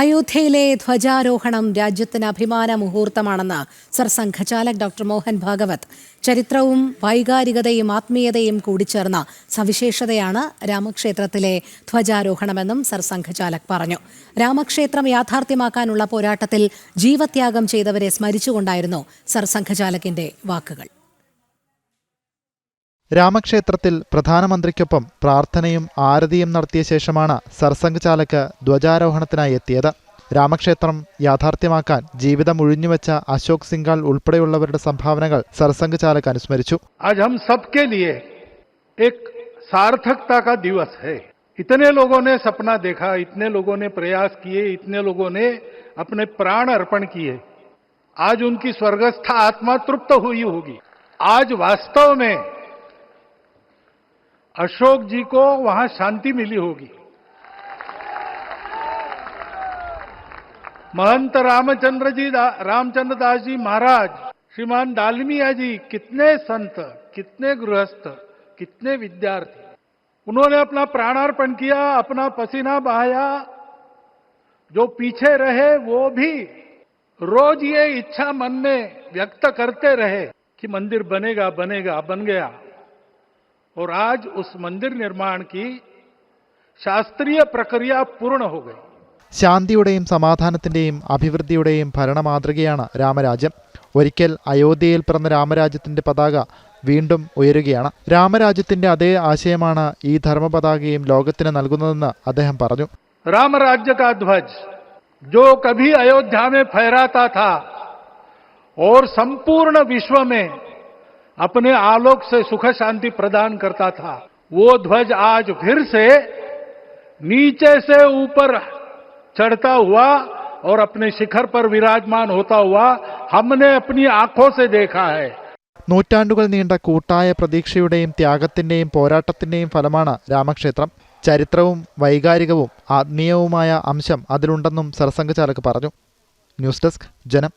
അയോധ്യയിലെ ധ്വജാരോഹണം രാജ്യത്തിന് അഭിമാന മുഹൂർത്തമാണെന്ന് സർ സംഘചാലക് ഡോക്ടർ മോഹൻ ഭാഗവത് ചരിത്രവും വൈകാരികതയും ആത്മീയതയും കൂടിച്ചേർന്ന സവിശേഷതയാണ് രാമക്ഷേത്രത്തിലെ ധ്വജാരോഹണമെന്നും സർ സംഘചാലക് പറഞ്ഞു രാമക്ഷേത്രം യാഥാർത്ഥ്യമാക്കാനുള്ള പോരാട്ടത്തിൽ ജീവത്യാഗം ചെയ്തവരെ സ്മരിച്ചുകൊണ്ടായിരുന്നു സർ സംഘചാലകിന്റെ വാക്കുകൾ രാമക്ഷേത്രത്തിൽ പ്രധാനമന്ത്രിക്കൊപ്പം പ്രാർത്ഥനയും ആരതിയും നടത്തിയ ശേഷമാണ് സർസംഘ് ചാലക്ക് ധ്വജാരോഹണത്തിനായി എത്തിയത് രാമക്ഷേത്രം യാഥാർത്ഥ്യമാക്കാൻ ജീവിതം ഉഴിഞ്ഞുവെച്ച അശോക് സിംഗാൾ ഉൾപ്പെടെയുള്ളവരുടെ സംഭാവനകൾ സർസംഘ് ചാലക്ക് അനുസ്മരിച്ചു ആജ് ഹം സബ്കെ ലിയേ എക് സാർത്ഥകത കാ ദിവസ് ഹൈ इतने लोगों ने सपना देखा इतने लोगों ने प्रयास किए इतने लोगों ने अपने प्राण अर्पण किए आज उनकी स्वर्गस्थ आत्मा तृप्त हुई होगी आज वास्तव में अशोक जी को वहां शांति मिली होगी महंत रामचंद्र जी रामचंद्र दास जी महाराज श्रीमान डालमिया जी कितने संत कितने गृहस्थ कितने विद्यार्थी उन्होंने अपना प्राणार्पण किया अपना पसीना बहाया जो पीछे रहे वो भी रोज ये इच्छा मन में व्यक्त करते रहे कि मंदिर बनेगा बनेगा बन गया और आज उस मंदिर निर्माण की शास्त्रीय प्रक्रिया पूर्ण हो गई ശാന്തിയുടെയും സമാധാനത്തിന്റെയും അഭിവൃദ്ധിയുടെയും ഭരണമാതൃകയാണ് രാമരാജ്യം ഒരിക്കൽ അയോധ്യയിൽ പിറന്ന രാമരാജ്യത്തിന്റെ പതാക വീണ്ടും ഉയരുകയാണ് രാമരാജ്യത്തിന്റെ അതേ ആശയമാണ് ഈ ധർമ്മപതാകയും ലോകത്തിന് നൽകുന്നതെന്ന് അദ്ദേഹം പറഞ്ഞു രാമരാജ്യ കാധ്വജ് ജോ കഭി അയോധ്യ മേ ഫഹരാതാ ഓർ സമ്പൂർണ്ണ വിശ്വമേ अपने आलोक से सुख शांति प्रदान करता था वो ध्वज आज फिर से नीचे से ऊपर चढ़ता हुआ और अपने शिखर पर विराजमान होता हुआ हमने अपनी आंखों से देखा है നൂറ്റാണ്ടുകൾ നീണ്ട കൂട്ടായ പ്രദീക്ഷയുടേം ത്യാഗത്തിൻ്റേം പോരാട്ടത്തിൻ്റേം ഫലമാണ് രാമക്ഷേത്രം ചരിത്രവും വൈകാരികവും ആത്മീയവുമായ അംശം അതിലുണ്ടെന്നും സരസംഗ ചാലക് പറഞ്ഞു ന്യൂസ് ഡെസ്ക് ജന